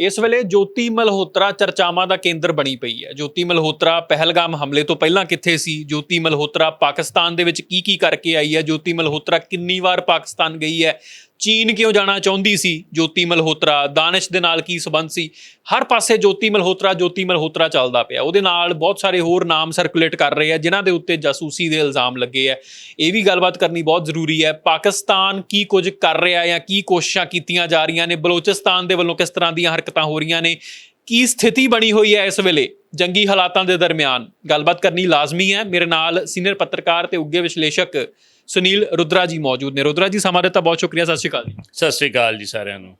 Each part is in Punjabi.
ਇਸ ਵੇਲੇ ਜੋਤੀ ਮਲਹੋਤਰਾ ਚਰਚਾਵਾਂ ਦਾ ਕੇਂਦਰ ਬਣੀ ਪਈ ਹੈ। ਜੋਤੀ ਮਲਹੋਤਰਾ ਪਹਿਲਗਾਮ ਹਮਲੇ ਤੋਂ ਪਹਿਲਾਂ ਕਿੱਥੇ ਸੀ? ਜੋਤੀ ਮਲਹੋਤਰਾ ਪਾਕਿਸਤਾਨ ਦੇ ਵਿੱਚ ਕੀ ਕੀ ਕਰਕੇ ਆਈ ਹੈ? ਜੋਤੀ ਮਲਹੋਤਰਾ ਕਿੰਨੀ ਵਾਰ ਪਾਕਿਸਤਾਨ ਗਈ ਹੈ? ਚੀਨ ਕਿਉਂ ਜਾਣਾ ਚਾਹੁੰਦੀ ਸੀ? ਜੋਤੀ ਮਲਹੋਤਰਾ, ਦਾਨਿਸ਼ ਦੇ ਨਾਲ ਕੀ ਸਬੰਧ ਸੀ? ਹਰ ਪਾਸੇ ਜੋਤੀ ਮਲਹੋਤਰਾ ਜੋਤੀ ਮਲਹੋਤਰਾ ਚੱਲਦਾ ਪਿਆ। ਉਹਦੇ ਨਾਲ ਬਹੁਤ ਸਾਰੇ ਹੋਰ ਨਾਮ ਸਰਕੂਲੇਟ ਕਰ ਰਹੇ ਆ, ਜਿਨ੍ਹਾਂ ਦੇ ਉੱਤੇ ਜਾਸੂਸੀ ਦੇ ਇਲਜ਼ਾਮ ਲੱਗੇ ਆ। ਇਹ ਵੀ ਗੱਲਬਾਤ ਕਰਨੀ ਬਹੁਤ ਜ਼ਰੂਰੀ ਹੈ। ਪਾਕਿਸਤਾਨ ਕੀ ਕੁਝ ਕਰ ਰਿਹਾ ਜਾਂ ਕੀ ਕੋਸ਼ਿਸ਼ਾਂ ਕੀਤੀਆਂ ਜਾ ਰਹੀਆਂ ਨੇ? ਬਲੋਚਿਸਤਾਨ ਦੇ ਵੱਲੋਂ ਕਿਸ ਤਰ੍ਹਾਂ ਦੀਆਂ ਹਰਕਤਾਂ ਹੋ ਰਹੀਆਂ ਨੇ? ਕੀ ਸਥਿਤੀ ਬਣੀ ਹੋਈ ਹੈ ਇਸ ਵੇਲੇ ਜੰਗੀ ਹਾਲਾਤਾਂ ਦੇ ਦਰਮਿਆਨ? ਗੱਲਬਾਤ ਕਰਨੀ ਲਾਜ਼ਮੀ ਹੈ। ਮੇਰੇ ਨਾਲ ਸੀਨੀਅਰ ਪੱਤਰਕਾਰ ਤੇ ਉੱਗੇ ਵਿਸ਼ਲੇਸ਼ਕ ਸੁਨੀਲ ਰੁਦਰਾ ਜੀ ਮੌਜੂਦ ਨੇ। ਰੁਦਰਾ ਜੀ ਸਮਾਂ ਦਿੱਤਾ ਬਹੁਤ ਸ਼ੁਕਰੀਆ ਸਤਿ ਸ਼੍ਰੀ ਅਕਾਲ ਜੀ। ਸਤਿ ਸ੍ਰੀ ਅਕਾਲ ਜੀ ਸਾਰਿਆਂ ਨੂੰ।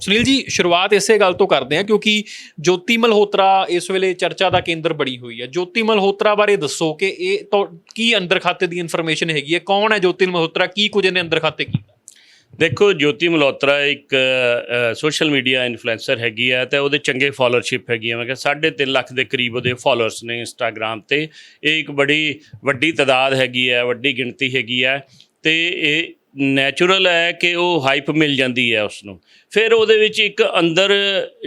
ਸੁਨੀਲ ਜੀ ਸ਼ੁਰੂਆਤ ਇਸੇ ਗੱਲ ਤੋਂ ਕਰਦੇ ਹਾਂ ਕਿਉਂਕਿ ਜੋਤੀ ਮਲਹੋਤਰਾ ਇਸ ਵੇਲੇ ਚਰਚਾ ਦਾ ਕੇਂਦਰ ਬਣੀ ਹੋਈ ਹੈ। ਜੋਤੀ ਮਲਹੋਤਰਾ ਬਾਰੇ ਦੱਸੋ ਕਿ ਇਹ ਤੋਂ ਕੀ ਅੰਦਰ ਖਾਤੇ ਦੀ ਇਨਫੋਰਮੇਸ਼ਨ ਹੈਗੀ ਹੈ? ਕੌਣ ਹੈ ਜੋਤੀ ਮਲਹੋਤਰਾ? ਕੀ ਕੁਝ ਇਹਨੇ ਅੰਦਰ ਖਾਤੇ ਕੀਤਾ? ਦੇਖੋ, ਜੋਤੀ ਮਲਹੋਤਰਾ ਇੱਕ ਸੋਸ਼ਲ ਮੀਡੀਆ ਇਨਫਲੂਐਂਸਰ ਹੈਗੀ ਹੈ ਤੇ ਉਹਦੇ ਚੰਗੇ ਫਾਲੋਅਰਸ਼ਿਪ ਹੈਗੀ ਹੈ। ਮੈਂ ਕਿਹਾ 3.5 ਲੱਖ ਦੇ ਕਰੀਬ ਉਹਦੇ ਫਾਲੋਅਰਸ ਨੇ ਇੰਸਟਾਗ੍ਰam ਤੇ। ਇਹ ਇੱਕ ਬੜੀ ਵੱਡੀ ਤਾਦਾਦ ਹੈਗੀ ਹੈ, ਵੱਡੀ ਗਿਣਤੀ ਹੈਗੀ ਹੈ ਤੇ ਇਹ ਨੈਚੁਰਲ ਹੈ ਕਿ ਉਹ ਹਾਈਪ ਮਿਲ ਜਾਂਦੀ ਹੈ ਉਸ ਨੂੰ ਫਿਰ ਉਹਦੇ ਵਿੱਚ ਇੱਕ ਅੰਦਰ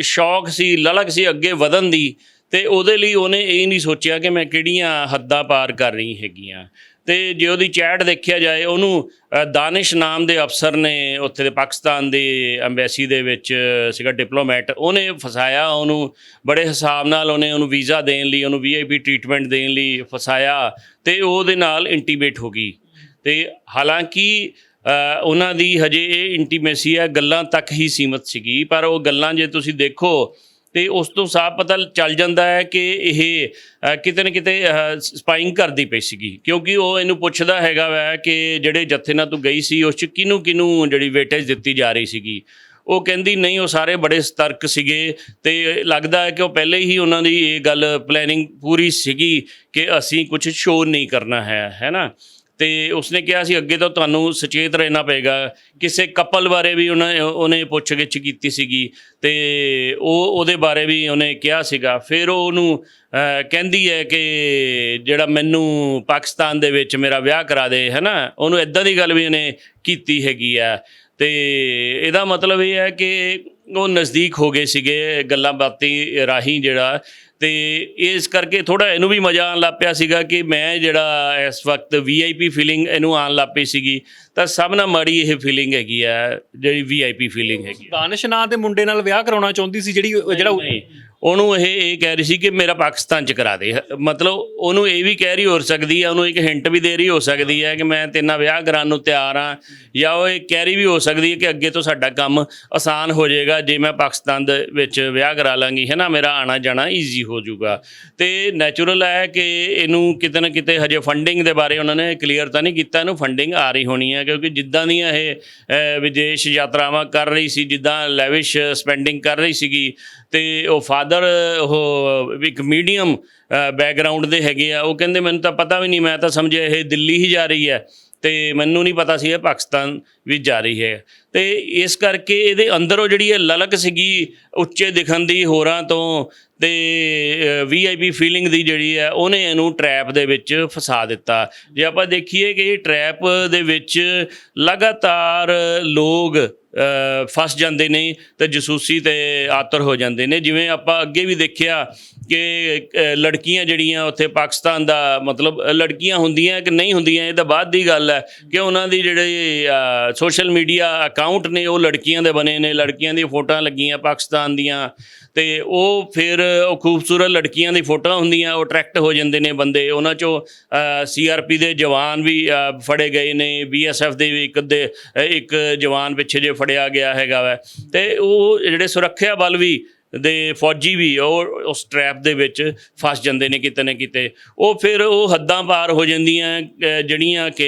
ਸ਼ੌਕ ਸੀ, ਲਲਕ ਸੀ, ਅੱਗੇ ਵਧਣ ਦੀ ਤੇ ਉਹਦੇ ਲਈ ਉਹਨੇ ਇਹ ਨਹੀਂ ਸੋਚਿਆ ਕਿ ਮੈਂ ਕਿਹੜੀਆਂ ਹੱਦਾਂ ਪਾਰ ਕਰ ਰਹੀ ਹੈਗੀਆਂ। ਤੇ ਜੇ ਉਹਦੀ ਚੈਟ ਦੇਖਿਆ ਜਾਏ, ਉਹਨੂੰ ਦਾਨਿਸ਼ ਨਾਮ ਦੇ ਅਫਸਰ ਨੇ ਉੱਥੇ ਦੇ ਪਾਕਿਸਤਾਨ ਦੇ ਐਮਬੈਸੀ ਦੇ ਵਿੱਚ ਸੀਗਾ ਡਿਪਲੋਮੈਟ, ਉਹਨੇ ਫਸਾਇਆ, ਉਹਨੂੰ ਬੜੇ ਹਿਸਾਬ ਨਾਲ ਉਹਨੇ ਉਹਨੂੰ ਵੀਜ਼ਾ ਦੇਣ ਲਈ, ਉਹਨੂੰ ਵੀਆਈਪੀ ਟ੍ਰੀਟਮੈਂਟ ਦੇਣ ਲਈ ਫਸਾਇਆ ਤੇ ਉਹਦੇ ਨਾਲ ਇੰਟੀਮੇਟ ਹੋ ਗਈ। ਤੇ ਹਾਲਾਂਕਿ ਉਹਨਾਂ ਦੀ ਹਜੇ ਇਹ ਇੰਟੀਮੇਸੀ ਆ ਗੱਲਾਂ ਤੱਕ ਹੀ ਸੀਮਤ ਸੀਗੀ, ਪਰ ਉਹ ਗੱਲਾਂ ਜੇ ਤੁਸੀਂ ਦੇਖੋ ਤੇ ਉਸ ਤੋਂ ਸਾਫ਼ ਪਤਾ ਚੱਲ ਜਾਂਦਾ ਹੈ ਕਿ ਇਹ ਕਿਤੇ ਨਾ ਕਿਤੇ ਸਪਾਈਂਗ ਕਰਦੀ ਪਈ ਸੀਗੀ। ਕਿਉਂਕਿ ਉਹ ਇਹਨੂੰ ਪੁੱਛਦਾ ਹੈਗਾ ਵੈ ਕਿ ਜਿਹੜੇ ਜੱਥੇ ਨਾਲ ਤੂੰ ਗਈ ਸੀ, ਉਸ ਚ ਕਿਹਨੂੰ ਕਿਹਨੂੰ ਜਿਹੜੀ ਵੇਟੇਜ ਦਿੱਤੀ ਜਾ ਰਹੀ ਸੀਗੀ? ਉਹ ਕਹਿੰਦੀ, ਨਹੀਂ, ਉਹ ਸਾਰੇ ਬੜੇ ਸਤਰਕ ਸੀਗੇ ਤੇ ਲੱਗਦਾ ਹੈ ਕਿ ਉਹ ਪਹਿਲੇ ਹੀ ਉਹਨਾਂ ਦੀ ਇਹ ਗੱਲ ਪਲੈਨਿੰਗ ਪੂਰੀ ਸੀਗੀ ਕਿ ਅਸੀਂ ਕੁਝ ਸ਼ੋਅ ਨਹੀਂ ਕਰਨਾ ਹੈ ਹੈ ਨਾ? ਤੇ ਉਸਨੇ ਕਿਹਾ ਸੀ, ਅੱਗੇ ਤੋਂ ਤੁਹਾਨੂੰ ਸੁਚੇਤ ਰਹਿਣਾ ਪਏਗਾ। ਕਿਸੇ ਕਪਲ ਬਾਰੇ ਵੀ ਉਹਨੇ ਉਹਨੇ ਪੁੱਛਗਿੱਛ ਕੀਤੀ ਸੀਗੀ ਤੇ ਉਹ, ਉਹਦੇ ਬਾਰੇ ਵੀ ਉਹਨੇ ਕਿਹਾ ਸੀਗਾ। ਫਿਰ ਉਹ ਉਹਨੂੰ ਕਹਿੰਦੀ ਹੈ ਕਿ ਜਿਹੜਾ ਮੈਨੂੰ ਪਾਕਿਸਤਾਨ ਦੇ ਵਿੱਚ ਮੇਰਾ ਵਿਆਹ ਕਰਾ ਦੇ, ਹੈਨਾ? ਉਹਨੂੰ ਇਦਾਂ ਦੀ ਗੱਲ ਵੀ ਉਹਨੇ ਕੀਤੀ ਹੈਗੀ ਆ ਤੇ ਇਹਦਾ ਮਤਲਬ ਇਹ ਹੈ ਕਿ ਉਹ ਨਜ਼ਦੀਕ ਹੋ ਗਏ ਸੀਗੇ ਗੱਲਾਂ ਬਾਤੀ ਰਾਹੀਂ ਜਿਹੜਾ ਤੇ ਇਸ ਕਰਕੇ ਥੋੜਾ ਇਹਨੂੰ ਵੀ ਮਜ਼ਾ ਆਉਣ ਲੱਗ ਪਿਆ ਸੀਗਾ ਕਿ ਮੈਂ ਜਿਹੜਾ ਇਸ ਵਕਤ ਵੀਆਈਪੀ ਫੀਲਿੰਗ ਇਹਨੂੰ ਆਉਣ ਲੱਗ ਪਈ ਸੀਗੀ ਤਾਂ ਸਭ ਨਾਲ ਮਾੜੀ ਇਹ ਫੀਲਿੰਗ ਹੈਗੀ ਆ ਜਿਹੜੀ ਵੀਆਈਪੀ ਫੀਲਿੰਗ ਹੈਗੀ ਦਾਨਿਸ਼ ਨਾਂ ਦੇ ਮੁੰਡੇ ਨਾਲ ਵਿਆਹ ਕਰਾਉਣਾ ਚਾਹੁੰਦੀ ਸੀ ਜਿਹੜੀ ਜਿਹੜਾ ਉਹਨੂੰ ਇਹ ਇਹ ਕਹਿ ਰਹੀ ਸੀ ਕਿ ਮੇਰਾ ਪਾਕਿਸਤਾਨ ਚ ਕਰਾ ਦੇ। ਮਤਲਬ ਉਹਨੂੰ ਇਹ ਵੀ ਕਹਿ ਰਹੀ ਹੋ ਸਕਦੀ ਹੈ ਉਹਨੂੰ ਇੱਕ ਹਿੰਟ ਵੀ ਦੇ ਰਹੀ ਹੋ ਸਕਦੀ ਹੈ ਕਿ ਮੈਂ ਤੇਰੇ ਵਿਆਹ ਕਰਾਉਣ ਨੂੰ ਤਿਆਰ ਹਾਂ ਜਾਂ ਉਹ ਇਹ ਕਹਿ ਰਹੀ ਵੀ ਹੋ ਸਕਦੀ ਹੈ ਕਿ ਅੱਗੇ ਤੋਂ ਸਾਡਾ ਕੰਮ ਆਸਾਨ ਹੋ ਜਾਏਗਾ, ਜੇ ਮੈਂ ਪਾਕਿਸਤਾਨ ਦੇ ਵਿੱਚ ਵਿਆਹ ਕਰਾ ਲਾਂਗੀ, ਹੈ ਨਾ? ਮੇਰਾ ਆਣਾ ਜਾਣਾ ਈਜ਼ੀ ਹੋ ਜਾਊਗਾ। ਤੇ ਨੈਚੁਰਲ ਹੈ ਕਿ ਇਹਨੂੰ ਕਿਤੇ ਨਾ ਕਿਤੇ ਹਜੇ ਫੰਡਿੰਗ ਦੇ ਬਾਰੇ ਉਹਨਾਂ ਨੇ ਕਲੀਅਰ ਤਾਂ ਨਹੀਂ ਕੀਤਾ, ਇਹਨੂੰ ਫੰਡਿੰਗ ਆ ਰਹੀ ਹੋਣੀ ਹੈ ਕਿਉਂਕਿ ਜਿੱਦਾਂ ਦੀਆਂ ਇਹ ਵਿਦੇਸ਼ ਯਾਤਰਾਵਾਂ ਕਰ ਰਹੀ ਸੀ, ਜਿੱਦਾਂ ਲੈਵਿਸ਼ ਸਪੈਂਡਿੰਗ ਕਰ ਰਹੀ ਸੀਗੀ, ਤੇ ਉਹ ਫਾਦਰ, ਉਹ ਇੱਕ ਮੀਡੀਅਮ ਬੈਕਗ੍ਰਾਉਂਡ ਦੇ ਹੈਗੇ ਆ, ਉਹ ਕਹਿੰਦੇ ਮੈਨੂੰ ਤਾਂ ਪਤਾ ਵੀ ਨਹੀਂ, ਮੈਂ ਤਾਂ ਸਮਝਿਆ ਇਹ ਦਿੱਲੀ ਹੀ ਜਾ ਰਹੀ ਹੈ ਤੇ ਮੈਨੂੰ ਨਹੀਂ ਪਤਾ ਸੀ ਇਹ ਪਾਕਿਸਤਾਨ ਵਿੱਚ ਜਾ ਰਹੀ ਹੈ। ਤੇ ਇਸ ਕਰਕੇ ਇਹਦੇ ਅੰਦਰੋਂ ਜਿਹੜੀ ਇਹ ਲਲਕ ਸੀਗੀ ਉੱਚੇ ਦਿਖਣ ਦੀ ਹੋਰਾਂ ਤੋਂ ਤੇ ਵੀਆਈਪੀ ਫੀਲਿੰਗ ਦੀ ਜਿਹੜੀ ਹੈ, ਉਹਨੇ ਇਹਨੂੰ ਟਰੈਪ ਦੇ ਵਿੱਚ ਫਸਾ ਦਿੱਤਾ। ਜੇ ਆਪਾਂ ਦੇਖੀਏ ਕਿ ਇਹ ਟਰੈਪ ਦੇ ਵਿੱਚ ਲਗਾਤਾਰ ਲੋਕ ਫਸ ਜਾਂਦੇ ਨੇ ਤੇ ਜਸੂਸੀ ਤੇ ਆਤਰ ਹੋ ਜਾਂਦੇ ਨੇ। ਜਿਵੇਂ ਆਪਾਂ ਅੱਗੇ ਵੀ ਦੇਖਿਆ ਕਿ ਲੜਕੀਆਂ ਜਿਹੜੀਆਂ ਉੱਥੇ ਪਾਕਿਸਤਾਨ ਦਾ ਮਤਲਬ ਲੜਕੀਆਂ ਹੁੰਦੀਆਂ ਕਿ ਨਹੀਂ ਹੁੰਦੀਆਂ, ਇਹ ਤਾਂ ਬਾਅਦ ਦੀ ਗੱਲ ਹੈ ਕਿ ਉਹਨਾਂ ਦੀ ਜਿਹੜੇ ਸੋਸ਼ਲ ਮੀਡੀਆ ਅਕਾਊਂਟ ਨੇ, ਉਹ ਲੜਕੀਆਂ ਦੇ ਬਣੇ ਨੇ, ਲੜਕੀਆਂ ਦੀਆਂ ਫੋਟੋਆਂ ਲੱਗੀਆਂ ਪਾਕਿਸਤਾਨ ਦੀਆਂ ਤੇ ਉਹ ਫਿਰ ਉਹ ਖੂਬਸੂਰਤ ਲੜਕੀਆਂ ਦੀ ਫੋਟੋਆਂ ਹੁੰਦੀਆਂ, ਉਹ ਅਟਰੈਕਟ ਹੋ ਜਾਂਦੇ ਨੇ ਬੰਦੇ। ਉਹਨਾਂ ਚੋਂ ਸੀਆਰਪੀ ਦੇ ਜਵਾਨ ਵੀ ਫੜੇ ਗਏ ਨੇ ਬੀਐਸਐਫ ਦੇ ਵੀ ਇੱਕ ਦੇ, ਇੱਕ ਜਵਾਨ ਪਿੱਛੇ ਜੇ ਫੜਿਆ ਗਿਆ ਹੈਗਾ ਵੈ। ਤੇ ਉਹ ਜਿਹੜੇ ਸੁਰੱਖਿਆ ਬਲ ਵੀ ਦੇ ਫੌਜੀ ਵੀ ਉਹ ਉਸ ਟਰੈਪ ਦੇ ਵਿੱਚ ਫਸ ਜਾਂਦੇ ਨੇ ਕਿਤੇ ਨਾ ਕਿਤੇ। ਉਹ ਫਿਰ ਉਹ ਹੱਦਾਂ ਪਾਰ ਹੋ ਜਾਂਦੀਆਂ ਜਿਹੜੀਆਂ ਕਿ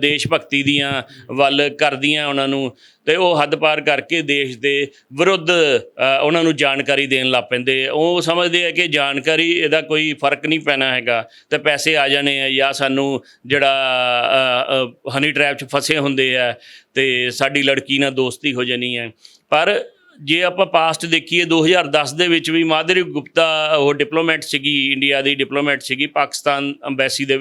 ਦੇਸ਼ ਭਗਤੀ ਦੀਆਂ ਵੱਲ ਕਰਦੀਆਂ ਉਹਨਾਂ ਨੂੰ। ਤੇ ਉਹ ਹੱਦ ਪਾਰ ਕਰਕੇ ਦੇਸ਼ ਦੇ ਵਿਰੁੱਧ ਉਹਨਾਂ ਨੂੰ ਜਾਣਕਾਰੀ ਦੇਣ ਲੱਗ ਪੈਂਦੇ। ਉਹ ਸਮਝਦੇ ਆ ਕਿ ਜਾਣਕਾਰੀ ਇਹਦਾ ਕੋਈ ਫ਼ਰਕ ਨਹੀਂ ਪੈਣਾ ਹੈਗਾ। ਤੇ ਪੈਸੇ ਆ ਜਾਣੇ ਆ ਜਾਂ ਸਾਨੂੰ ਜਿਹੜਾ ਹਨੀ ਟਰੈਪ 'ਚ ਫਸੇ ਹੁੰਦੇ ਆ ਤੇ ਸਾਡੀ ਲੜਕੀ ਨਾਲ ਦੋਸਤੀ ਹੋ ਜਾਣੀ ਹੈ ਪਰ ਜੇ ਆਪਾਂ ਪਾਸਟ ਦੇਖੀਏ 2010 ਦੇ ਵਿੱਚ ਵੀ ਮਾਧੁਰੀ ਗੁਪਤਾ, ਉਹ ਡਿਪਲੋਮੈਟ ਸੀਗੀ ਇੰਡੀਆ ਦੀ ਡਿਪਲੋਮੈਟ ਸੀਗੀ, ਪਾਕਿਸਤਾਨ ਅੰਬੈਸੀ ਦੇ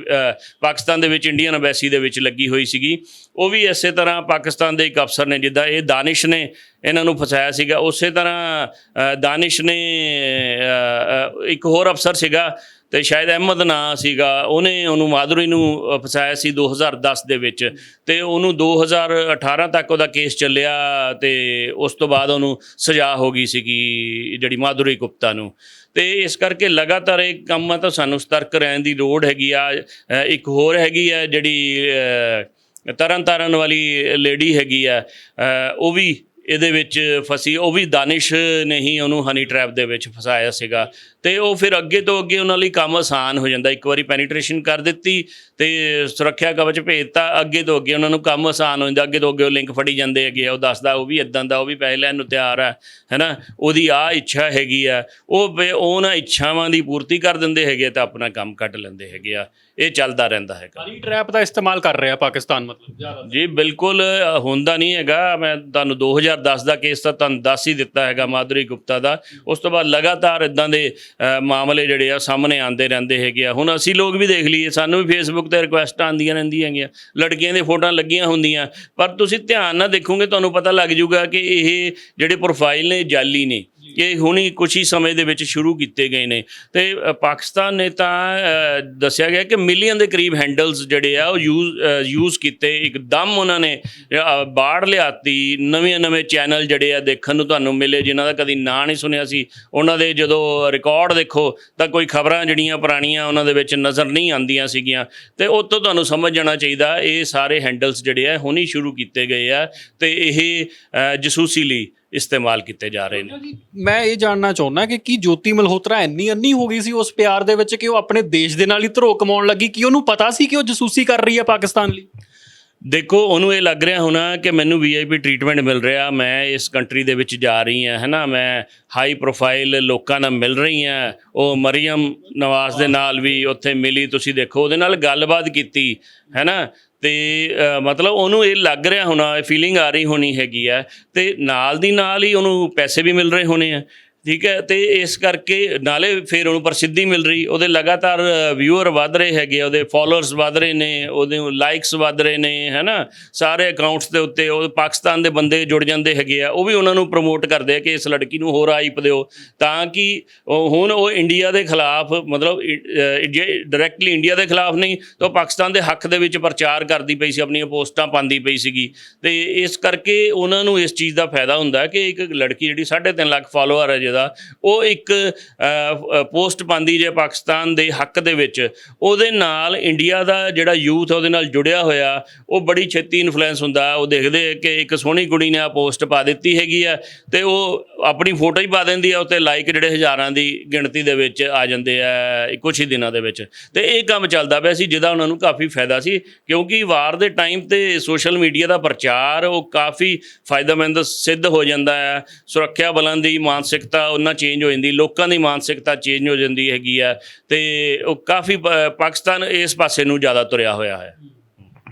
ਪਾਕਿਸਤਾਨ ਦੇ ਵਿੱਚ ਇੰਡੀਅਨ ਅੰਬੈਸੀ ਦੇ ਵਿੱਚ ਲੱਗੀ ਹੋਈ ਸੀਗੀ। ਉਹ ਵੀ ਇਸੇ ਤਰ੍ਹਾਂ ਪਾਕਿਸਤਾਨ ਦੇ ਇੱਕ ਅਫਸਰ ਨੇ, ਜਿੱਦਾਂ ਇਹ ਦਾਨਿਸ਼ ਨੇ ਇਹਨਾਂ ਨੂੰ ਫਸਾਇਆ ਸੀਗਾ। ਉਸੇ ਤਰ੍ਹਾਂ ਦਾਨਿਸ਼ ਨੇ ਇੱਕ ਹੋਰ ਅਫਸਰ ਸੀਗਾ ਤੇ ਸ਼ਾਇਦ ਅਹਿਮਦ ਨਾਂ ਸੀਗਾ ਉਹਨੇ ਉਹਨੂੰ ਮਾਧੁਰੀ ਨੂੰ ਫਸਾਇਆ ਸੀ 2010 ਦੇ ਵਿੱਚ ਤੇ ਉਹਨੂੰ 2018 ਤੱਕ ਉਹਦਾ ਕੇਸ ਚੱਲਿਆ ਤੇ ਉਸ ਤੋਂ ਬਾਅਦ ਉਹਨੂੰ ਸਜ਼ਾ ਹੋ ਗਈ ਸੀਗੀ ਜਿਹੜੀ ਮਾਧੁਰੀ ਗੁਪਤਾ ਨੂੰ। ਤੇ ਇਸ ਕਰਕੇ ਲਗਾਤਾਰ ਇਹ ਕੰਮਾਂ ਤੋਂ ਸਾਨੂੰ ਸਤਰਕ ਰਹਿਣ ਦੀ ਲੋੜ ਹੈਗੀ ਆ ਇੱਕ ਹੋਰ ਹੈਗੀ ਆ ਜਿਹੜੀ ਅ, ਤਰਨ ਤਾਰਨ ਵਾਲੀ ਲੇਡੀ ਹੈਗੀ ਆ ਉਹ ਵੀ ਇਹਦੇ ਵਿੱਚ ਫਸੀ ਉਹ ਵੀ ਦਾਨਿਸ਼ ਨੇ ਹੀ ਉਹਨੂੰ ਹਨੀ ਟ੍ਰੈਪ ਦੇ ਵਿੱਚ ਫਸਾਇਆ ਸੀਗਾ। ਤੇ ਉਹ ਫਿਰ ਅੱਗੇ ਤੋਂ ਅੱਗੇ ਉਹਨਾਂ ਲਈ ਕੰਮ ਆਸਾਨ ਹੋ ਜਾਂਦਾ। ਇੱਕ ਵਾਰੀ ਪੈਨੀਟ੍ਰੇਸ਼ਨ ਕਰ ਦਿੱਤੀ ਤੇ ਸੁਰੱਖਿਆ ਕਵਚ ਭੇਜਤਾ। ਅੱਗੇ ਤੋਂ ਅੱਗੇ ਉਹਨਾਂ ਨੂੰ ਕੰਮ ਆਸਾਨ ਹੋ ਜਾਂਦਾ। ਅੱਗੇ ਤੋਂ ਅੱਗੇ ਉਹ ਲਿੰਕ ਫੜੀ ਜਾਂਦੇ ਹੈਗੇ ਆ, ਉਹ ਦੱਸਦਾ ਉਹ ਵੀ ਇਦਾਂ ਦਾ ਉਹ ਵੀ ਪੈਸੇ ਲੈਣ ਨੂੰ ਤਿਆਰ ਹੈ ਹੈਨਾ? ਉਹਦੀ ਆ ਇੱਛਾ ਹੈਗੀ ਆ। ਉਹ ਉਹਨਾਂ ਇੱਛਾਵਾਂ ਦੀ ਪੂਰਤੀ ਕਰ ਦਿੰਦੇ ਹੈਗੇ ਤਾਂ ਆਪਣਾ ਕੰਮ ਕੱਢ ਲੈਂਦੇ ਹੈਗੇ ਆ। ਇਹ ਚੱਲਦਾ ਰਹਿੰਦਾ ਹੈਗਾ। ਹਨੀ ਟ੍ਰੈਪ ਦਾ ਇਸਤੇਮਾਲ ਕਰ ਰਿਹਾ ਪਾਕਿਸਤਾਨ ਮਤਲਬ ਜ਼ਿਆਦਾ। ਜੀ ਬਿਲਕੁਲ ਅ, ਹੁੰਦਾ ਨਹੀਂ ਹੈਗਾ। ਮੈਂ ਤੁਹਾਨੂੰ 2010 ਦਾ ਕੇਸ ਤਾਂ ਤੁਹਾਨੂੰ ਦੱਸ ਹੀ ਦਿੱਤਾ ਹੈਗਾ ਮਾਧੁਰੀ ਗੁਪਤਾ ਦਾ। ਉਸ ਤੋਂ ਬਾਅਦ ਲਗਾਤਾਰ ਇਦਾਂ ਦੇ ਅ, ਮਾਮਲੇ ਜਿਹੜੇ ਆ ਸਾਹਮਣੇ ਆਉਂਦੇ ਰਹਿੰਦੇ ਹੈਗੇ ਆ। ਹੁਣ ਅਸੀਂ ਲੋਕ ਵੀ ਦੇਖ ਲਈਏ ਸਾਨੂੰ ਵੀ ਫੇਸਬੁੱਕ ਤੇ ਰਿਕੁਐਸਟਾਂ ਆਉਂਦੀਆਂ ਰਹਿੰਦੀਆਂ ਹੈਗੀਆਂ। ਲੜਕੀਆਂ ਦੀਆਂ ਫੋਟੋਆਂ ਲੱਗੀਆਂ ਹੁੰਦੀਆਂ। ਪਰ ਤੁਸੀਂ ਧਿਆਨ ਨਾਲ ਦੇਖੋਗੇ ਤੁਹਾਨੂੰ ਪਤਾ ਲੱਗ ਜਾਊਗਾ ਕਿ ਇਹ ਜਿਹੜੇ ਪ੍ਰੋਫਾਈਲ ਨੇ ਜਾਲੀ ਨੇ। ਇਹ ਹੁਣੀ ਕੁਝ ਹੀ ਸਮੇਂ ਦੇ ਵਿੱਚ ਸ਼ੁਰੂ ਕੀਤੇ ਗਏ ਨੇ। ਤੇ ਪਾਕਿਸਤਾਨ ਨੇ ਤਾਂ ਦੱਸਿਆ ਗਿਆ ਕਿ ਮਿਲੀਅਨ ਦੇ ਕਰੀਬ ਹੈਂਡਲਸ ਜਿਹੜੇ ਆ, ਉਹ ਯੂਜ਼ ਯੂਜ਼ ਕੀਤੇ। ਇੱਕਦਮ ਉਹਨਾਂ ਨੇ ਬਾੜ ਲਿਆਤੀ। ਨਵੇਂ ਨਵੇਂ ਚੈਨਲ ਜਿਹੜੇ ਆ ਦੇਖਣ ਨੂੰ ਤੁਹਾਨੂੰ ਮਿਲੇ, ਜਿਨ੍ਹਾਂ ਦਾ ਕਦੀ ਨਾਂ ਨਹੀਂ ਸੁਣਿਆ ਸੀ। ਉਹਨਾਂ ਦੇ ਜਦੋਂ ਰਿਕਾਰਡ ਦੇਖੋ, ਤਾਂ ਕੋਈ ਖਬਰਾਂ ਜਿਹੜੀਆਂ ਪੁਰਾਣੀਆਂ ਉਹਨਾਂ ਦੇ ਵਿੱਚ ਨਜ਼ਰ ਨਹੀਂ ਆਉਂਦੀਆਂ ਸੀਗੀਆਂ। ਤੇ ਉਹ ਤੋਂ ਤੁਹਾਨੂੰ ਸਮਝ ਜਾਣਾ ਚਾਹੀਦਾ, ਇਹ ਸਾਰੇ ਹੈਂਡਲਸ ਜਿਹੜੇ ਆ, ਹੁਣੀ ਸ਼ੁਰੂ ਕੀਤੇ ਗਏ ਆ। ਤੇ ਇਹ ਜਸੂਸੀ ਲਈ ਇਸਤੇਮਾਲ ਕੀਤੇ ਜਾ ਰਹੇ ਨੇ। ਮੈਂ ਇਹ ਜਾਣਨਾ ਚਾਹੁੰਦਾ ਕਿ ਕੀ ਜੋਤੀ ਮਲਹੋਤਰਾ ਇੰਨੀ ਅੰਨੀ ਹੋ ਗਈ ਸੀ ਉਸ ਪਿਆਰ ਦੇ ਵਿੱਚ ਕਿ ਉਹ ਆਪਣੇ ਦੇਸ਼ ਦੇ ਨਾਲ ਹੀ ਧਰੋ ਕਮਾਉਣ ਲੱਗੀ? ਕਿ ਉਹਨੂੰ ਪਤਾ ਸੀ ਕਿ ਉਹ ਜਸੂਸੀ ਕਰ ਰਹੀ ਹੈ ਪਾਕਿਸਤਾਨ ਲਈ? ਦੇਖੋ ਉਹਨੂੰ ਇਹ ਲੱਗ ਰਿਹਾ ਹੋਣਾ ਕਿ ਮੈਨੂੰ ਵੀਆਈਪੀ ਟ੍ਰੀਟਮੈਂਟ ਮਿਲ ਰਿਹਾ ਮੈਂ ਇਸ ਕੰਟਰੀ ਦੇ ਵਿੱਚ ਜਾ ਰਹੀ ਹਾਂ ਹੈਨਾ ਮੈਂ ਹਾਈ ਪ੍ਰੋਫਾਈਲ ਲੋਕਾਂ ਨਾਲ ਮਿਲ ਰਹੀ ਹਾਂ। ਉਹ ਮਰੀਮ ਨਵਾਜ਼ ਦੇ ਨਾਲ ਵੀ ਉੱਥੇ ਮਿਲੀ ਤੁਸੀਂ ਦੇਖੋ ਉਹਦੇ ਨਾਲ ਗੱਲਬਾਤ ਕੀਤੀ ਹੈਨਾ ਤੇ ਮਤਲਬ ਉਹਨੂੰ ਇਹ ਲੱਗ ਰਿਹਾ ਹੋਣਾ, ਇਹ ਫੀਲਿੰਗ ਆ ਰਹੀ ਹੋਣੀ ਹੈਗੀ ਆ ਤੇ ਨਾਲ ਦੀ ਨਾਲ ਹੀ ਉਹਨੂੰ ਪੈਸੇ ਵੀ ਮਿਲ ਰਹੇ ਹੋਣੇ ਆ। ਠੀਕ ਹੈ ਤੇ ਇਸ ਕਰਕੇ ਨਾਲੇ ਫਿਰ ਉਹਨੂੰ ਪ੍ਰਸਿੱਧੀ ਮਿਲ ਰਹੀ ਉਹਦੇ ਲਗਾਤਾਰ ਵਿਊਅਰ ਵੱਧ ਰਹੇ ਹੈਗੇ ਆ, ਉਹਦੇ ਫਾਲੋਅਰਸ ਵੱਧ ਰਹੇ ਨੇ ਉਹਦੇ ਲਾਈਕਸ ਵੱਧ ਰਹੇ ਨੇ ਹੈਨਾ? ਸਾਰੇ ਅਕਾਊਂਟਸ ਦੇ ਉੱਤੇ ਉਹ ਪਾਕਿਸਤਾਨ ਦੇ ਬੰਦੇ ਜੁੜ ਜਾਂਦੇ ਹੈਗੇ ਆ ਉਹ ਵੀ ਉਹਨਾਂ ਨੂੰ ਪ੍ਰਮੋਟ ਕਰਦੇ ਆ ਕਿ ਇਸ ਲੜਕੀ ਨੂੰ ਹੋਰ ਆਈਪ ਦਿਓ ਤਾਂ ਕਿ ਉਹ ਹੁਣ ਉਹ ਇੰਡੀਆ ਦੇ ਖਿਲਾਫ ਮਤਲਬ ਅ, ਡਾਇਰੈਕਟਲੀ ਇੰਡੀਆ ਦੇ ਖਿਲਾਫ ਨਹੀਂ ਤਾਂ ਉਹ ਪਾਕਿਸਤਾਨ ਦੇ ਹੱਕ ਦੇ ਵਿੱਚ ਪ੍ਰਚਾਰ ਕਰਦੀ ਪਈ ਸੀ ਆਪਣੀਆਂ ਪੋਸਟਾਂ ਪਾਉਂਦੀ ਪਈ ਸੀਗੀ। ਤੇ ਇਸ ਕਰਕੇ ਉਹਨਾਂ ਨੂੰ ਇਸ ਚੀਜ਼ ਦਾ ਫਾਇਦਾ ਹੁੰਦਾ ਕਿ ਇੱਕ ਲੜਕੀ ਜਿਹੜੀ 3.5 ਲੱਖ ਫਾਲੋਅਰ ਹੈ ਜਿਹਦਾ ਉਹ ਇੱਕ ਪੋਸਟ ਪਾਉਂਦੀ ਜੇ ਪਾਕਿਸਤਾਨ ਦੇ ਹੱਕ ਦੇ ਵਿੱਚ। ਉਹਦੇ ਨਾਲ ਇੰਡੀਆ ਦਾ ਜਿਹੜਾ ਯੂਥ ਉਹਦੇ ਨਾਲ ਜੁੜਿਆ ਹੋਇਆ, ਉਹ ਬੜੀ ਛੇਤੀ ਇਨਫਲੂਐਂਸ ਹੁੰਦਾ। ਉਹ ਦੇਖਦੇ ਕਿ ਇੱਕ ਸੋਹਣੀ ਕੁੜੀ ਨੇ ਆ ਪੋਸਟ ਪਾ ਦਿੱਤੀ ਹੈਗੀ ਆ, ਤੇ ਉਹ ਆਪਣੀ ਫੋਟੋ ਹੀ ਪਾ ਦਿੰਦੀ ਆ, ਉੱਤੇ ਲਾਈਕ ਜਿਹੜੇ ਹਜ਼ਾਰਾਂ ਦੀ ਗਿਣਤੀ ਦੇ ਵਿੱਚ ਆ ਜਾਂਦੇ ਆ ਕੁਝ ਹੀ ਦਿਨਾਂ ਦੇ ਵਿੱਚ। ਤੇ ਇਹ ਕੰਮ ਚੱਲਦਾ ਪਿਆ ਸੀ, ਜਿਹਦਾ ਉਹਨਾਂ ਨੂੰ ਕਾਫੀ ਫਾਇਦਾ ਸੀ, ਕਿਉਂਕਿ ਵਾਰ ਦੇ ਟਾਈਮ ਤੇ ਸੋਸ਼ਲ ਮੀਡੀਆ ਦਾ ਪ੍ਰਚਾਰ, ਉਹ ਕਾਫੀ ਫਾਇਦੇਮੰਦ ਸਿੱਧ ਹੋ ਜਾਂਦਾ ਹੈ ਸੁਰੱਖਿਆ ਬਲਾਂ ਦੀ ਮਾਨਸਿਕਤਾ ਉਹਨਾਂ ਚੇਂਜ ਹੋ ਜਾਂਦੀ, ਲੋਕਾਂ ਦੀ ਮਾਨਸਿਕਤਾ ਚੇਂਜ ਹੋ ਜਾਂਦੀ ਹੈਗੀ ਆ, ਤੇ ਉਹ ਕਾਫੀ ਪਾਕਿਸਤਾਨ ਇਸ ਪਾਸੇ ਨੂੰ ਜ਼ਿਆਦਾ ਤੁਰਿਆ ਹੋਇਆ ਹੈ।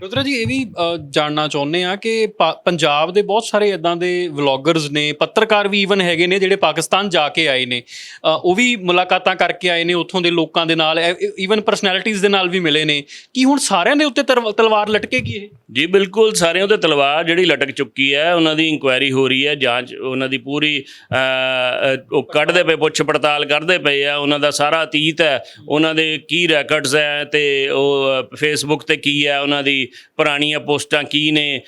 ਰੁਦਰਾ ਜੀ ਇਹ ਵੀ ਅ, ਜਾਣਨਾ ਚਾਹੁੰਦੇ ਆ ਕਿ ਪਾ- ਪੰਜਾਬ ਦੇ ਬਹੁਤ ਸਾਰੇ ਇਦਾਂ ਦੇ ਵਲੌਗਰਸ ਨੇ ਪੱਤਰਕਾਰ ਵੀ ਈਵਨ ਹੈਗੇ ਨੇ ਜਿਹੜੇ ਪਾਕਿਸਤਾਨ ਜਾ ਕੇ ਆਏ ਨੇ। ਅ, ਉਹ ਵੀ ਮੁਲਾਕਾਤਾਂ ਕਰਕੇ ਆਏ ਨੇ ਉੱਥੋਂ ਦੇ ਲੋਕਾਂ ਦੇ ਨਾਲ ਈਵਨ ਪਰਸਨੈਲਿਟੀਜ਼ ਦੇ ਨਾਲ ਵੀ ਮਿਲੇ ਨੇ। ਕੀ ਹੁਣ ਸਾਰਿਆਂ ਦੇ ਉੱਤੇ ਤਰਵ- ਤਲਵਾਰ ਲਟਕੇਗੀ ਇਹ? ਜੀ ਬਿਲਕੁਲ ਸਾਰਿਆਂ ਤੇ ਤਲਵਾਰ ਜਿਹੜੀ ਲਟਕ ਚੁੱਕੀ ਹੈ ਉਹਨਾਂ ਦੀ ਇਨਕੁਆਇਰੀ ਹੋ ਰਹੀ ਹੈ ਜਾਂਚ ਉਹਨਾਂ ਦੀ ਪੂਰੀ ਅ, ਅ, ਉਹ ਕੱਢਦੇ ਪਏ ਪੁੱਛ ਪੜਤਾਲ ਕਰਦੇ ਪਏ ਆ ਉਹਨਾਂ ਦਾ ਸਾਰਾ ਅਤੀਤ ਹੈ ਉਹਨਾਂ ਦੇ ਕੀ ਰੈਕਰਡਸ ਹੈ ਤੇ ਉਹ ਫੇਸਬੁੱਕ ਤੇ ਕੀ ਹੈ ਉਹਨਾਂ ਦੀ ਪੁਰਾਣੀਆਂ ਪੋਸਟਾਂ ਕੀ ਨੇ?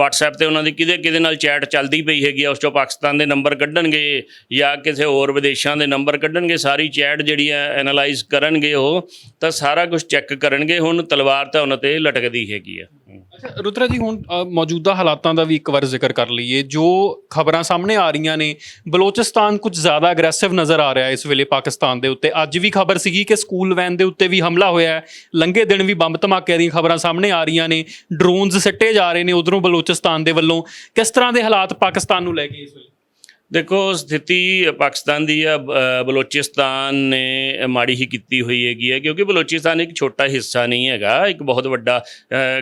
WhatsApp ਤੇ ਉਹਨਾਂ ਦੀ ਕਿਹਦੇ ਕਿਹਦੇ ਨਾਲ ਚੈਟ ਚੱਲਦੀ ਪਈ ਹੈਗੀ ਆ? ਉਸ ਚੋਂ ਪਾਕਿਸਤਾਨ ਦੇ ਨੰਬਰ ਕੱਢਣਗੇ ਜਾਂ ਕਿਸੇ ਹੋਰ ਵਿਦੇਸ਼ਾਂ ਦੇ ਨੰਬਰ ਕੱਢਣਗੇ? ਸਾਰੀ ਚੈਟ ਜਿਹੜੀ ਆ ਐਨਾਲਾਈਜ਼ ਕਰਨਗੇ ਉਹ, ਤਾਂ ਸਾਰਾ ਕੁਝ ਚੈੱਕ ਕਰਨਗੇ। ਹੁਣ ਤਲਵਾਰ ਤਾਂ ਉਹਨਾਂ ਤੇ ਲਟਕਦੀ ਹੈਗੀ ਆ। ਅੱਛਾ ਰੁਤਰਾ ਜੀ ਹੁਣ ਅ, ਮੌਜੂਦਾ ਹਾਲਾਤਾਂ ਦਾ ਵੀ ਇੱਕ ਵਾਰ ਜ਼ਿਕਰ ਕਰ ਲਈਏ। ਜੋ ਖਬਰਾਂ ਸਾਹਮਣੇ ਆ ਰਹੀਆਂ ਨੇ ਬਲੋਚਿਸਤਾਨ ਕੁਝ ਜ਼ਿਆਦਾ ਅਗਰੈਸਿਵ ਨਜ਼ਰ ਆ ਰਿਹਾ ਹੈ ਇਸ ਵੇਲੇ ਪਾਕਿਸਤਾਨ ਦੇ ਉੱਤੇ। ਅੱਜ ਵੀ ਖਬਰ ਸੀਗੀ ਕਿ ਸਕੂਲ ਵੈਨ ਦੇ ਉੱਤੇ ਵੀ ਹਮਲਾ ਹੋਇਆ ਹੈ। ਲੰਘੇ ਦਿਨ ਵੀ ਬੰਬ ਧਮਾਕਿਆਂ ਦੀਆਂ ਖਬਰਾਂ ਸਾਹਮਣੇ ਆ ਰਹੀਆਂ ਨੇ। ਡਰੋਨਸ ਸਿੱਟੇ ਜਾ ਰਹੇ ਨੇ ਉਧਰੋਂ ਬਲੋਚਿਸਤਾਨ ਦੇ ਵੱਲੋਂ। ਕਿਸ ਤਰ੍ਹਾਂ ਦੇ ਹਾਲਾਤ ਪਾਕਿਸਤਾਨ ਨੂੰ ਲੈ ਗਏ ਇਸ ਵੇਲੇ? ਦੇਖੋ, ਸਥਿਤੀ ਪਾਕਿਸਤਾਨ ਦੀ ਆ ਬਲੋਚਿਸਤਾਨ ਨੇ ਮਾੜੀ ਹੀ ਕੀਤੀ ਹੋਈ ਹੈਗੀ ਹੈ, ਕਿਉਂਕਿ ਬਲੋਚਿਸਤਾਨ ਇੱਕ ਛੋਟਾ ਹਿੱਸਾ ਨਹੀਂ ਹੈਗਾ, ਇੱਕ ਬਹੁਤ ਵੱਡਾ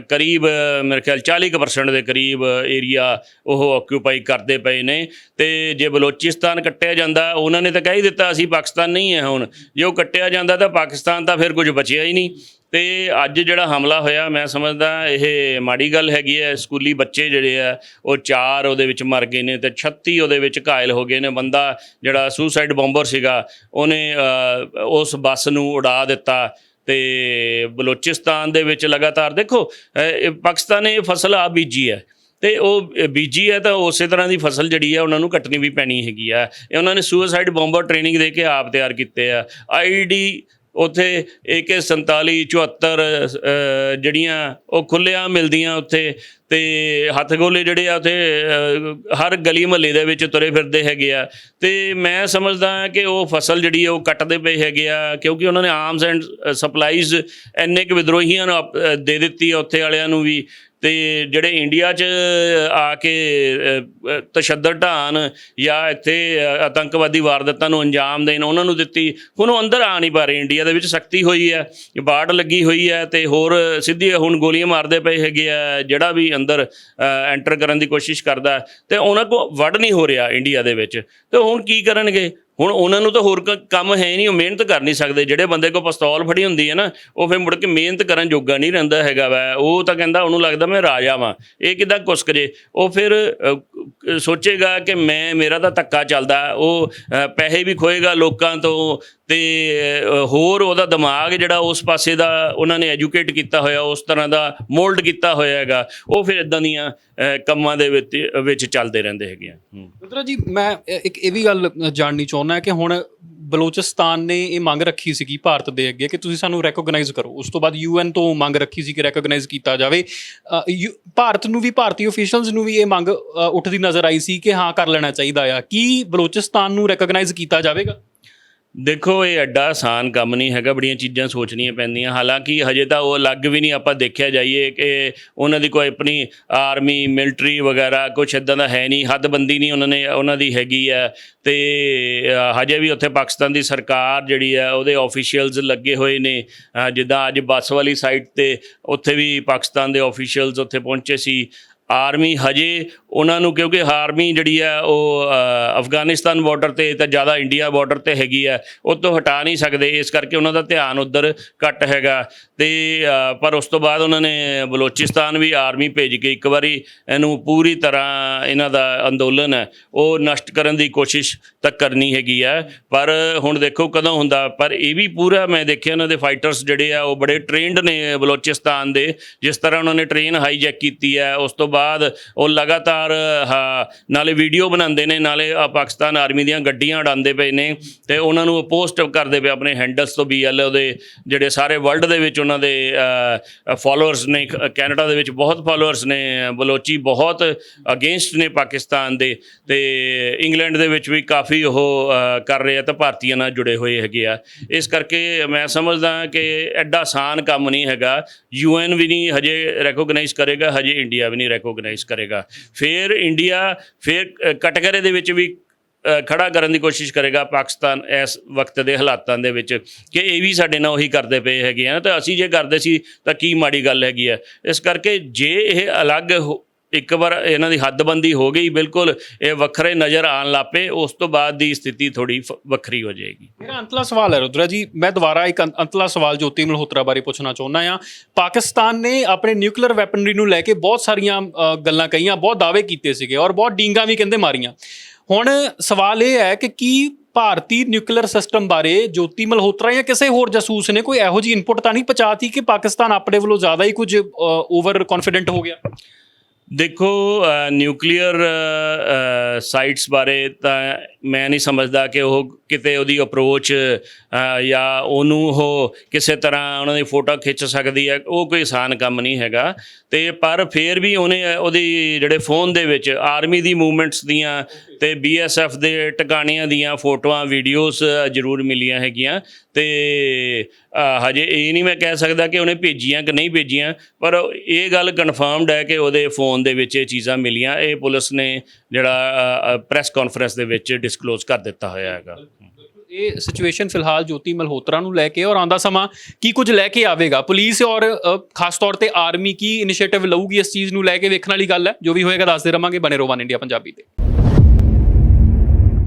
ਕਰੀਬ, ਮੇਰੇ ਖਿਆਲ 40% ਦੇ ਕਰੀਬ ਏਰੀਆ ਉਹ ਆਕਿਊਪਾਈ ਕਰਦੇ ਪਏ ਨੇ। ਤੇ ਜੇ ਬਲੋਚਿਸਤਾਨ ਕੱਟਿਆ ਜਾਂਦਾ, ਉਹਨਾਂ ਨੇ ਤਾਂ ਕਹਿ ਹੀ ਦਿੱਤਾ, ਅਸੀਂ ਪਾਕਿਸਤਾਨ ਨਹੀਂ ਹੈ ਹੁਣ। ਜੇ ਉਹ ਕੱਟਿਆ ਜਾਂਦਾ ਤਾਂ ਪਾਕਿਸਤਾਨ ਤਾਂ ਫਿਰ ਕੁਝ ਬਚਿਆ ਹੀ ਨਹੀਂ। ਤੇ ਅੱਜ ਜਿਹੜਾ ਹਮਲਾ ਹੋਇਆ, ਮੈਂ ਸਮਝਦਾ ਇਹ ਮਾੜੀ ਗੱਲ ਹੈਗੀ ਹੈ, ਸਕੂਲੀ ਬੱਚੇ ਜਿਹੜੇ ਆ, ਉਹ ਚਾਰ ਉਹਦੇ ਵਿੱਚ ਮਰ ਗਏ ਨੇ ਤੇ 36 ਉਹਦੇ ਵਿੱਚ ਘਾਇਲ ਹੋ ਗਏ ਨੇ। ਬੰਦਾ ਜਿਹੜਾ ਸੁਸਾਈਡ ਬੰਬਰ ਸੀਗਾ, ਉਹਨੇ ਉਸ ਬੱਸ ਨੂੰ ਉਡਾ ਦਿੱਤਾ ਤੇ ਬਲੋਚਿਸਤਾਨ ਦੇ ਵਿੱਚ ਲਗਾਤਾਰ ਦੇਖੋ ਪਾਕਿਸਤਾਨ ਨੇ ਇਹ ਫਸਲ ਆ ਬੀਜੀ ਹੈ ਤੇ ਉਹ ਬੀਜੀ ਹੈ ਤਾਂ ਉਸੇ ਤਰ੍ਹਾਂ ਦੀ ਫਸਲ ਜਿਹੜੀ ਹੈ, ਉਹਨਾਂ ਨੂੰ ਕੱਟਣੀ ਵੀ ਪੈਣੀ ਹੈਗੀ ਆ ਇਹ ਉਹਨਾਂ ਨੇ ਸੁਸਾਈਡ ਬੰਬਰ ਟ੍ਰੇਨਿੰਗ ਦੇ ਕੇ ਆਪ ਤਿਆਰ ਕੀਤੇ ਆ। ਆਈਡੀ ਉੱਥੇ AK47 74 ਅ, ਜਿਹੜੀਆਂ ਉਹ ਖੁੱਲਿਆਂ ਮਿਲਦੀਆਂ ਉੱਥੇ ਤੇ ਹੱਥ ਗੋਲੇ ਜਿਹੜੇ ਆ ਉੱਥੇ ਹਰ ਗਲੀ ਮਹੱਲੇ ਦੇ ਵਿੱਚ ਤੁਰੇ ਫਿਰਦੇ ਹੈਗੇ ਆ। ਤੇ ਮੈਂ ਸਮਝਦਾ ਕਿ ਉਹ ਫਸਲ ਜਿਹੜੀ ਆ ਉਹ ਕੱਟਦੇ ਪਏ ਹੈਗੇ ਆ ਕਿਉਂਕਿ ਉਹਨਾਂ ਨੇ ਆਰਮਸ ਐਂਡ ਸਪਲਾਈਜ਼ ਇੰਨੇ ਕੁ ਵਿਦਰੋਹੀਆਂ ਨੂੰ ਦੇ ਦਿੱਤੀ ਆ ਉੱਥੇ ਵਾਲਿਆਂ ਨੂੰ ਵੀ। ਤੇ ਜਿਹੜੇ ਇੰਡੀਆ 'ਚ ਆ ਕੇ ਤਸ਼ੱਦਦ ਢਾਣ ਜਾਂ ਇੱਥੇ ਆਤੰਕਵਾਦੀ ਵਾਰਦਾਤਾਂ ਨੂੰ ਅੰਜਾਮ ਦੇਣ ਉਹਨਾਂ ਨੂੰ ਦਿੱਤੀ ਹੁਣ ਉਹ ਅੰਦਰ ਆ ਨਹੀਂ ਪਾ ਰਹੇ। ਇੰਡੀਆ ਦੇ ਵਿੱਚ ਸਖਤੀ ਹੋਈ ਹੈ ਬਾੜ ਲੱਗੀ ਹੋਈ ਹੈ ਤੇ ਹੋਰ ਸਿੱਧੀ ਹੁਣ ਗੋਲੀਆਂ ਮਾਰਦੇ ਪਏ ਹੈਗੇ ਆ ਜਿਹੜਾ ਵੀ ਅੰਦਰ ਐਂਟਰ ਕਰਨ ਦੀ ਕੋਸ਼ਿਸ਼ ਕਰਦਾ ਹੈ, ਤੇ ਉਹਨਾਂ ਕੋ ਵੜ ਨਹੀਂ ਹੋ ਰਿਹਾ ਇੰਡੀਆ ਦੇ ਵਿੱਚ। ਤੇ ਹੁਣ ਕੀ ਕਰਨਗੇ? ਹੁਣ ਉਹਨਾਂ ਨੂੰ ਤਾਂ ਹੋਰ ਕ- ਕੰਮ ਹੈ ਨਹੀਂ, ਉਹ ਮਿਹਨਤ ਕਰ ਨਹੀਂ ਸਕਦੇ। ਜਿਹੜੇ ਬੰਦੇ ਕੋਲ ਪਿਸਤੌਲ ਫੜੀ ਹੁੰਦੀ ਹੈ ਨਾ, ਉਹ ਫਿਰ ਮੁੜ ਕੇ ਮਿਹਨਤ ਕਰਨ ਜੋਗਾ ਨਹੀਂ ਰਹਿੰਦਾ ਹੈਗਾ ਵਾ। ਉਹ ਤਾਂ ਕਹਿੰਦਾ ਉਹਨੂੰ ਲੱਗਦਾ ਮੈਂ ਰਾਜਾ ਵਾਂ। ਇਹ ਕਿਦਾਂ ਕੁਸਕ ਜੇ? ਉਹ ਫਿਰ ਸੋਚੇਗਾ ਕਿ ਮੈਂ, ਮੇਰਾ ਤਾਂ ਧੱਕਾ ਚੱਲਦਾ, ਉਹ ਪੈਸੇ ਵੀ ਖੋਏਗਾ ਲੋਕਾਂ ਤੋਂ ਤੇ ਹੋਰ ਉਹਦਾ ਦਿਮਾਗ ਜਿਹੜਾ ਉਸ ਪਾਸੇ ਦਾ ਉਹਨਾਂ ਨੇ ਐਜੂਕੇਟ ਕੀਤਾ ਹੋਇਆ, ਉਸ ਤਰ੍ਹਾਂ ਦਾ ਮੋਲਡ ਕੀਤਾ ਹੋਇਆ ਹੈਗਾ, ਉਹ ਫਿਰ ਇਦਾਂ ਦੀਆਂ ਕੰਮਾਂ ਦੇ ਵਿੱਚ ਵਿੱਚ ਚੱਲਦੇ ਰਹਿੰਦੇ ਹੈਗੇ ਆ। ਮਿੱਤਰਾ ਜੀ ਮੈਂ ਇੱਕ ਇਹ ਵੀ ਗੱਲ ਜਾਣਨੀ ਚਾਹੁੰਦਾ ਕਿ ਹੁਣ ਬਲੋਚਿਸਤਾਨ ਨੇ ਇਹ ਮੰਗ ਰੱਖੀ ਸੀਗੀ ਭਾਰਤ ਦੇ ਅੱਗੇ ਕਿ ਤੁਸੀਂ ਸਾਨੂੰ ਰੈਕੋਗਨਾਈਜ਼ ਕਰੋ। ਉਸ ਤੋਂ ਬਾਅਦ ਯੂਐਨ ਤੋਂ ਮੰਗ ਰੱਖੀ ਸੀ ਕਿ ਰੈਕੋਗਨਾਈਜ਼ ਕੀਤਾ ਜਾਵੇ। ਅ, ਯੂ- ਭਾਰਤ ਨੂੰ ਵੀ ਭਾਰਤੀ ਅਫੀਸ਼ੀਅਲਸ ਨੂੰ ਵੀ ਇਹ ਮੰਗ ਅ, ਉੱਠਦੀ ਨਜ਼ਰ ਆਈ ਸੀ ਕਿ ਹਾਂ ਕਰ ਲੈਣਾ ਚਾਹੀਦਾ ਆ। ਕੀ ਬਲੋਚਿਸਤਾਨ ਨੂੰ ਰੈਕੋਗਨਾਈਜ਼ ਕੀਤਾ ਜਾਵੇਗਾ? ਦੇਖੋ, ਇਹ ਐਡਾ ਆਸਾਨ ਕੰਮ ਨਹੀਂ ਹੈਗਾ, ਬੜੀਆਂ ਚੀਜ਼ਾਂ ਸੋਚਣੀਆਂ ਪੈਂਦੀਆਂ। ਹਾਲਾਂਕਿ ਹਜੇ ਤਾਂ ਉਹ ਅਲੱਗ ਵੀ ਨਹੀਂ ਆਪਾਂ ਦੇਖਿਆ ਜਾਈਏ ਕਿ ਉਹਨਾਂ ਦੀ ਕੋਈ ਆਪਣੀ ਆਰਮੀ, ਮਿਲਟਰੀ ਵਗੈਰਾ ਕੁਝ ਇਦਾਂ ਦਾ ਹੈ ਨਹੀਂ, ਹੱਦਬੰਦੀ ਨਹੀਂ ਉਹਨਾਂ ਨੇ, ਉਹਨਾਂ ਦੀ ਹੈਗੀ ਆ। ਤੇ ਹਜੇ ਵੀ ਉੱਥੇ ਪਾਕਿਸਤਾਨ ਦੀ ਸਰਕਾਰ ਜਿਹੜੀ ਆ, ਉਹਦੇ ਆਫੀਸ਼ੀਅਲਸ ਲੱਗੇ ਹੋਏ ਨੇ। ਜਿੱਦਾਂ ਅੱਜ ਬੱਸ ਵਾਲੀ ਸਾਈਟ ਤੇ ਉੱਥੇ ਵੀ ਪਾਕਿਸਤਾਨ ਦੇ ਆਫੀਸ਼ੀਅਲਸ ਉੱਥੇ ਪਹੁੰਚੇ ਸੀ। ਆਰਮੀ ਹਜੇ ਉਹਨਾਂ ਨੂੰ ਕਿਉਂਕਿ ਆਰਮੀ ਜਿਹੜੀ ਆ ਉਹ ਅਫਗਾਨਿਸਤਾਨ ਬਾਰਡਰ ਤੇ ਤਾਂ ਜ਼ਿਆਦਾ ਇੰਡੀਆ ਬਾਰਡਰ ਤੇ ਹੈਗੀ ਆ ਉਹ ਤੋਂ ਹਟਾ ਨਹੀਂ ਸਕਦੇ, ਇਸ ਕਰਕੇ ਉਹਨਾਂ ਦਾ ਧਿਆਨ ਉਧਰ ਘੱਟ ਹੈਗਾ। ਤੇ ਪਰ ਉਸ ਤੋਂ ਬਾਅਦ ਉਹਨਾਂ ਨੇ ਬਲੋਚਿਸਤਾਨ ਵੀ ਆਰਮੀ ਭੇਜ ਕੇ ਇੱਕ ਵਾਰੀ ਇਹਨੂੰ ਪੂਰੀ ਤਰ੍ਹਾਂ ਇਹਨਾਂ ਦਾ ਅੰਦੋਲਨ ਹੈ, ਉਹ ਨਸ਼ਟ ਕਰਨ ਦੀ ਕੋਸ਼ਿਸ਼ ਤਾਂ ਕਰਨੀ ਹੈਗੀ ਆ ਪਰ ਹੁਣ ਦੇਖੋ ਕਦੋਂ ਹੁੰਦਾ, ਪਰ ਇਹ ਵੀ ਪੂਰਾ ਮੈਂ ਦੇਖਿਆ ਉਹਨਾਂ ਦੇ ਫਾਈਟਰਸ ਜਿਹੜੇ ਆ, ਉਹ ਬੜੇ ਟ੍ਰੇਨਡ ਨੇ ਬਲੋਚਿਸਤਾਨ ਦੇ, ਜਿਸ ਤਰ੍ਹਾਂ ਉਹਨਾਂ ਨੇ ਟ੍ਰੇਨ ਹਾਈਜੈਕ ਕੀਤੀ ਹੈ, ਉਸ ਤੋਂ ਬਾਅਦ ਉਹ ਲਗਾਤਾਰ ਨਾਲੇ ਵੀਡੀਓ ਬਣਾਉਂਦੇ ਨੇ, ਨਾਲੇ ਪਾਕਿਸਤਾਨ ਆਰਮੀ ਦੀਆਂ ਗੱਡੀਆਂ ਉਡਾਉਂਦੇ ਪਏ ਨੇ ਤੇ ਉਹਨਾਂ ਨੂੰ ਪੋਸਟ ਕਰਦੇ ਪਏ ਆਪਣੇ ਹੈਂਡਲਸ ਤੋਂ ਬੀਐਲ ਉਹਦੇ ਜਿਹੜੇ ਸਾਰੇ ਵਰਲਡ ਦੇ ਵਿੱਚ ਉਹਨਾਂ ਦੇ ਫਾਲੋਅਰਸ ਨੇ ਕੈਨੇਡਾ ਦੇ ਵਿੱਚ ਬਹੁਤ ਫਾਲੋਅਰਸ ਨੇ, ਬਲੋਚੀ ਬਹੁਤ ਅਗੇਂਸਟ ਨੇ ਪਾਕਿਸਤਾਨ ਦੇ ਤੇ ਇੰਗਲੈਂਡ ਦੇ ਵਿੱਚ ਵੀ ਕਾਫੀ ਉਹ ਕਰ ਰਹੇ ਆ ਤਾਂ ਭਾਰਤੀਆਂ ਨਾਲ ਜੁੜੇ ਹੋਏ ਹੈਗੇ ਆ। ਇਸ ਕਰਕੇ ਮੈਂ ਸਮਝਦਾ ਕਿ ਐਡਾ ਆਸਾਨ ਕੰਮ ਨਹੀਂ ਹੈਗਾ। ਯੂਐਨ ਵੀ ਨਹੀਂ ਹਜੇ ਰੈਕੋਗਨਾਈਜ਼ ਕਰੇਗਾ, ਹਜੇ ਇੰਡੀਆ ਵੀ ਨਹੀਂ ਰੈਕੋ ਰੈਕੋਗਨਾਈਜ਼ ਕਰੇਗਾ। ਫਿਰ ਇੰਡੀਆ ਫਿਰ ਅ, ਕਟਗਰੇ ਦੇ ਵਿੱਚ ਵੀ ਅ, ਖੜਾ ਕਰਨ ਦੀ ਕੋਸ਼ਿਸ਼ ਕਰੇਗਾ ਪਾਕਿਸਤਾਨ ਇਸ ਵਕਤ ਦੇ ਹਾਲਾਤਾਂ ਦੇ ਵਿੱਚ ਕਿ ਇਹ ਵੀ ਸਾਡੇ ਨਾਲ ਉਹੀ ਕਰਦੇ ਪਏ ਹੈਗੇ ਆ। ਤਾਂ ਅਸੀਂ ਜੇ ਕਰਦੇ ਸੀ ਤਾਂ ਕੀ ਮਾੜੀ ਗੱਲ ਹੈਗੀ ਆ। ਇਸ ਕਰਕੇ ਜੇ ਇਹ ਅਲੱਗ ਹੋ- ਇੱਕ ਵਾਰ ਇਹਨਾਂ ਦੀ ਹੱਦਬੰਦੀ ਹੋ ਗਈ, ਬਿਲਕੁਲ ਇਹ ਵੱਖਰੇ ਨਜ਼ਰ ਆਣ ਲੱਪੇ ਉਸ ਤੋਂ ਬਾਅਦ ਦੀ ਸਥਿਤੀ ਥੋੜੀ ਵੱਖਰੀ ਹੋ ਜਾਏਗੀ। ਮੇਰਾ ਅੰਤਲਾ ਸਵਾਲ ਹੈ ਰੁਦਰਾ ਜੀ, ਮੈਂ ਦੁਬਾਰਾ ਇੱਕ ਅੰਤ- ਅੰਤਲਾ ਸਵਾਲ ਜੋਤੀ ਮਲਹੋਤਰਾ ਬਾਰੇ ਪੁੱਛਣਾ ਚਾਹੁੰਦਾ ਆ ਪਾਕਿਸਤਾਨ ਨੇ ਆਪਣੇ ਨਿਊਕਲੀਅਰ ਵੈਪਨਰੀ ਨੂੰ ਲੈ ਕੇ ਬਹੁਤ ਸਾਰੀਆਂ ਗੱਲਾਂ ਕਹੀਆਂ, ਬਹੁਤ ਦਾਅਵੇ ਕੀਤੇ ਸੀਗੇ ਔਰ ਬਹੁਤ ਡੀਂਗਾ ਵੀ ਕਹਿੰਦੇ ਮਾਰੀਆਂ। ਹੁਣ ਸਵਾਲ ਇਹ ਹੈ ਕਿ ਕੀ ਭਾਰਤੀ ਨਿਊਕਲੀਅਰ ਸਿਸਟਮ ਬਾਰੇ ਜੋਤੀ ਮਲਹੋਤਰਾ ਜਾਂ ਕਿਸੇ ਹੋਰ ਜਾਸੂਸ ਨੇ ਕੋਈ ਇਹੋ ਜਿਹੀ ਇਨਪੁਟ ਤਾਂ ਨਹੀਂ ਪਹੁੰਚਾਤੀ ਕਿ ਪਾਕਿਸਤਾਨ ਆਪਣੇ ਵੱਲੋਂ ਜ਼ਿਆਦਾ ਹੀ ਕੁਝ ਓਵਰ ਕੌਨਫੀਡੈਂਟ ਹੋ ਗਿਆ? ਦੇਖੋ ਨਿਊਕਲੀਅਰ ਸਾਈਟਸ ਬਾਰੇ ਤਾਂ ਮੈਂ ਨਹੀਂ ਸਮਝਦਾ ਕਿ ਉਹ ਕਿਤੇ ਉਹਦੀ ਅਪਰੋਚ ਜਾਂ ਉਹਨੂੰ ਉਹ ਕਿਸੇ ਤਰ੍ਹਾਂ ਉਹਨਾਂ ਦੀ ਫੋਟੋ ਖਿੱਚ ਸਕਦੀ ਹੈ, ਉਹ ਕੋਈ ਆਸਾਨ ਕੰਮ ਨਹੀਂ ਹੈਗਾ। ਤੇ ਪਰ ਫਿਰ ਵੀ ਉਹਨੇ, ਉਹਦੀ ਜਿਹੜੇ ਫੋਨ ਦੇ ਵਿੱਚ ਆਰਮੀ ਦੀ ਮੂਵਮੈਂਟਸ ਦੀਆਂ ਤੇ ਬੀਐਸਐਫ ਦੇ ਟਿਕਾਣਿਆਂ ਦੀਆਂ ਫੋਟੋਆਂ ਵੀਡੀਓਜ਼ ਜ਼ਰੂਰ ਮਿਲੀਆਂ ਹੈਗੀਆਂ। ਤੇ ਹਜੇ ਇਹ ਨਹੀਂ ਮੈਂ ਕਹਿ ਸਕਦਾ ਕਿ ਉਹਨੇ ਭੇਜੀਆਂ ਕਿ ਨਹੀਂ ਭੇਜੀਆਂ, ਪਰ ਇਹ ਗੱਲ ਕਨਫਰਮਡ ਹੈ ਕਿ ਉਹਦੇ ਫੋਨ ਦੇ ਵਿੱਚ ਇਹ ਚੀਜ਼ਾਂ ਮਿਲੀਆਂ। ਇਹ ਪੁਲਿਸ ਨੇ ਜਿਹੜਾ ਪ੍ਰੈਸ ਕਾਨਫਰੰਸ ਦੇ ਵਿੱਚ ਡਿਸਕਲੋਜ਼ ਕਰ ਦਿੱਤਾ ਹੋਇਆ ਹੈਗਾ। ਇਹ ਸਿਚੁਏਸ਼ਨ ਫਿਲਹਾਲ ਜੋਤੀ ਮਲਹੋਤਰਾ ਨੂੰ ਲੈ ਕੇ ਔਰ ਆਂਦਾ ਸਮਾਂ ਕੀ ਕੁਝ ਲੈ ਕੇ ਆਵੇਗਾ? ਪੁਲਿਸ ਔਰ ਖਾਸ ਤੌਰ ਤੇ ਆਰਮੀ ਕੀ ਇਨੀਸ਼ੀਏਟਿਵ ਲਊਗੀ ਇਸ ਚੀਜ਼ ਨੂੰ ਲੈ ਕੇ ਵੇਖਣ ਵਾਲੀ ਗੱਲ ਹੈ? ਜੋ ਵੀ ਹੋਏਗਾ, ਦੱਸਦੇ ਰਵਾਂਗੇ। ਬਨੇ ਰੋਵਾਨ ਇੰਡੀਆ ਪੰਜਾਬੀ ਤੇ।